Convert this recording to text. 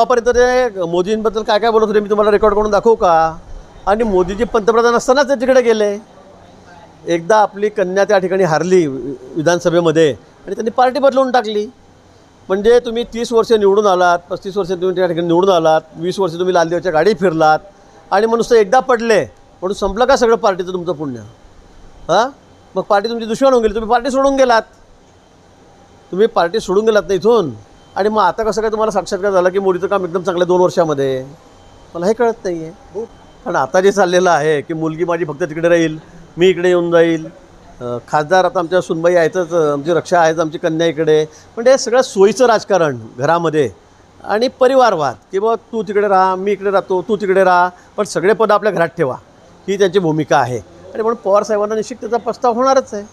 तेव्हापर्यंत ते मोदींबद्दल काय काय बोलत होते मी तुम्हाला रेकॉर्ड करून दाखवू का? आणि मोदीजी पंतप्रधान असतानाच ते तिकडे गेले. एकदा आपली कन्या त्या ठिकाणी हारली वि- विधानसभेमध्ये आणि त्यांनी पार्टी बदलवून टाकली. म्हणजे तुम्ही तीस वर्ष निवडून आलात पस्तीस वर्ष तुम्ही त्या ठिकाणी निवडून आलात वीस वर्ष तुम्ही लालदेवच्या गाडी फिरलात आणि मग नुसतं एकदा पडले. म्हणून संपलं का सगळं पार्टीचं तुमचं पुण्य? हां? मग पार्टी तुमची दुश्मन होऊन गेली. तुम्ही पार्टी सोडून गेलात. तुम्ही पार्टी सोडून गेलात ना इथून? आणि मग आता कसं काय तुम्हाला साक्षात्कार झाला की मुलीचं काम एकदम चांगलं आहे दोन वर्षामध्ये? मला हे कळत नाही आहे कारण आता जे चाललेलं आहे की मुलगी माझी फक्त तिकडे राहील मी इकडे येऊन जाईल. खासदार आता आमच्या सुनबाई आहेतच आमची रक्षा आहेच आमची कन्या इकडे. म्हणजे हे सगळं सोयीचं राजकारण घरामध्ये. आणि परिवारवाद की बाबा तू तिकडे राहा मी इकडे राहतो तू तिकडे राहा पण सगळे पद आपल्या घरात ठेवा. ही त्यांची भूमिका आहे. आणि म्हणून पवार साहेबांना निश्चित त्याचा प्रस्ताव होणारच आहे.